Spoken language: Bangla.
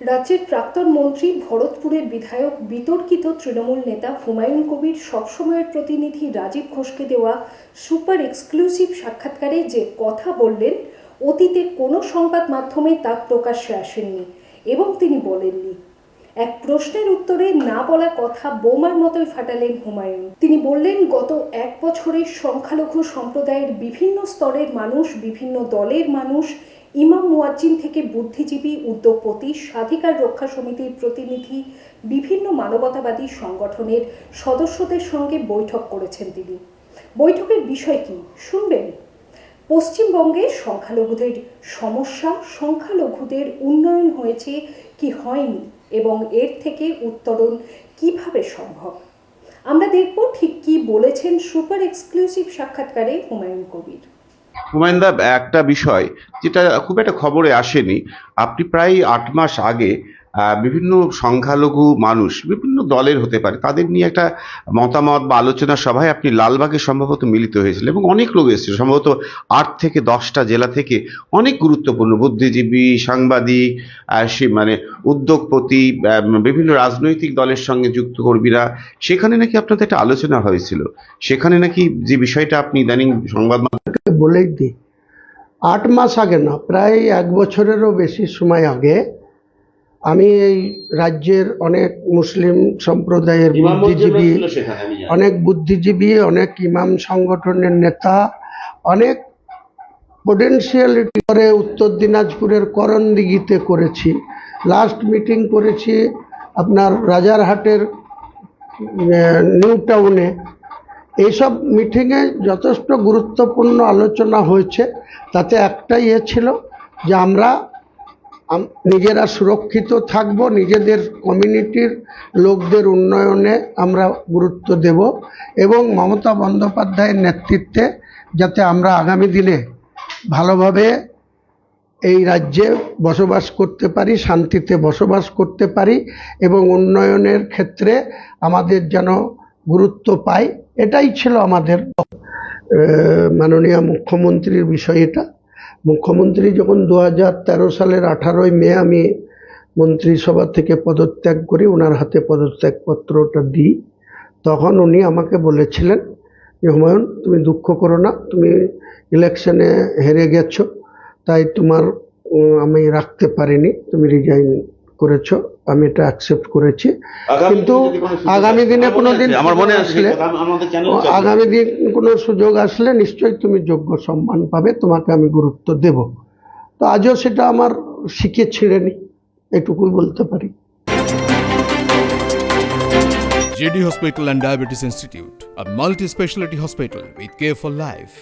রাজ্যের প্রাক্তন মন্ত্রী ভরতপুরের বিধায়ক বিতর্কিত তৃণমূল নেতা হুমায়ুন কবির সবসময়ের প্রতিনিধি রাজীব ঘোষকে দেওয়া সুপার এক্সক্লুসিভ সাক্ষাৎকারে যে কথা বললেন, অতীতে কোনো সংবাদ মাধ্যমে তা প্রকাশ্যে আসেননি এবং তিনি বলেননি। এক প্রশ্নের উত্তরে না বলা কথা বোমার মতোই ফাটালেন হুমায়ুন। তিনি বললেন, গত এক বছরে সংখ্যালঘু সম্প্রদায়ের বিভিন্ন স্তরের মানুষ, বিভিন্ন দলের মানুষ ইমাম মুয়াজ্জিন থেকে বুদ্ধিজীবী, উদ্যোগপতি, স্বাধিকার রক্ষা সমিতির প্রতিনিধি, বিভিন্ন মানবতাবাদী সংগঠনের সদস্যদের সঙ্গে বৈঠক করেছেন তিনি। বৈঠকের বিষয় কি শুনবেন? পশ্চিমবঙ্গে সংখ্যালঘুদের সমস্যা, সংখ্যালঘুদের উন্নয়ন হয়েছে কি হয়নি এবং এর থেকে উত্তরণ কীভাবে সম্ভব? আমরা দেখব ঠিক কি বলেছেন সুপার এক্সক্লুসিভ সাক্ষাৎকারে হুমায়ুন কবির। হুমায়ুনদা, একটা বিষয় যেটা খুব একটা খবরে আসেনি। আপনি প্রায় আট মাস আগে বিভিন্ন সংখ্যালঘু মানুষ, বিভিন্ন দলের হতে পারে, তাদের নিয়ে একটা মতামত বা আলোচনা সভায় আপনি লালবাগে সম্ভবত মিলিত হয়েছিলেন এবং অনেক লোক এসেছিল। সম্ভবত আট থেকে দশটা জেলা থেকে অনেক গুরুত্বপূর্ণ বুদ্ধিজীবী, সাংবাদিক সে মানে উদ্যোগপতি বিভিন্ন রাজনৈতিক দলের সঙ্গে যুক্ত কর্মীরা, সেখানে নাকি আপনাদের একটা আলোচনা হয়েছিল। সেখানে নাকি যে বিষয়টা আপনি ইদানিং সংবাদ আপনাকে বলেই দিই আট মাস আগে না প্রায় এক বছরেরও বেশি সময় আগে আমি এই রাজ্যের অনেক মুসলিম সম্প্রদায়ের বুদ্ধিজীবী অনেক বুদ্ধিজীবী অনেক ইমাম সংগঠনের নেতা অনেক পোটেন্সিয়ালিটি করে উত্তর দিনাজপুরের করণদিঘিতে করেছি। লাস্ট মিটিং করেছি আপনার রাজারহাটের নিউ টাউনে এইসব মিটিংয়ে যথেষ্ট গুরুত্বপূর্ণ আলোচনা হয়েছে। তাতে একটাই ইয়ে ছিল যে আমরা নিজেরা সুরক্ষিত থাকব, নিজেদের কমিউনিটির লোকদের উন্নয়নে আমরা গুরুত্ব দেব এবং মমতা বন্দ্যোপাধ্যায়ের নেতৃত্বে যাতে আমরা আগামী দিনে ভালোভাবে এই রাজ্যে বসবাস করতে পারি, শান্তিতে বসবাস করতে পারি এবং উন্নয়নের ক্ষেত্রে আমাদের যেন গুরুত্ব পাই এটাই ছিল আমাদের মাননীয় মুখ্যমন্ত্রীর বিষয় এটা। মুখ্যমন্ত্রী যখন দু হাজার তেরো সালের আঠারোই মে আমি মন্ত্রিসভা থেকে পদত্যাগ করি, ওনার হাতে পদত্যাগপত্রটা দিই, তখন উনি আমাকে বলেছিলেন যে, হুমায়ুন, তুমি দুঃখ করো না, তুমি ইলেকশনে হেরে গেছো, তাই তোমার আমি রাখতে পারিনি, তুমি রিজাইন করেছ। আমি এটা অ্যাকসেপ্ট করেছি। কিন্তু আগামী দিনে কোনো দিন আমার মনে আসলে আগামী দিন কোনো সুযোগ আসলে নিশ্চয়ই তুমি যোগ্য সম্মান পাবে তোমাকে আমি গুরুত্ব দেব। তো আজও সেটা আমার শিখে ছিঁড়েনি এটুকুই বলতে পারি। JD Hospital and Diabetes Institute, a multi specialty hospital with care for life.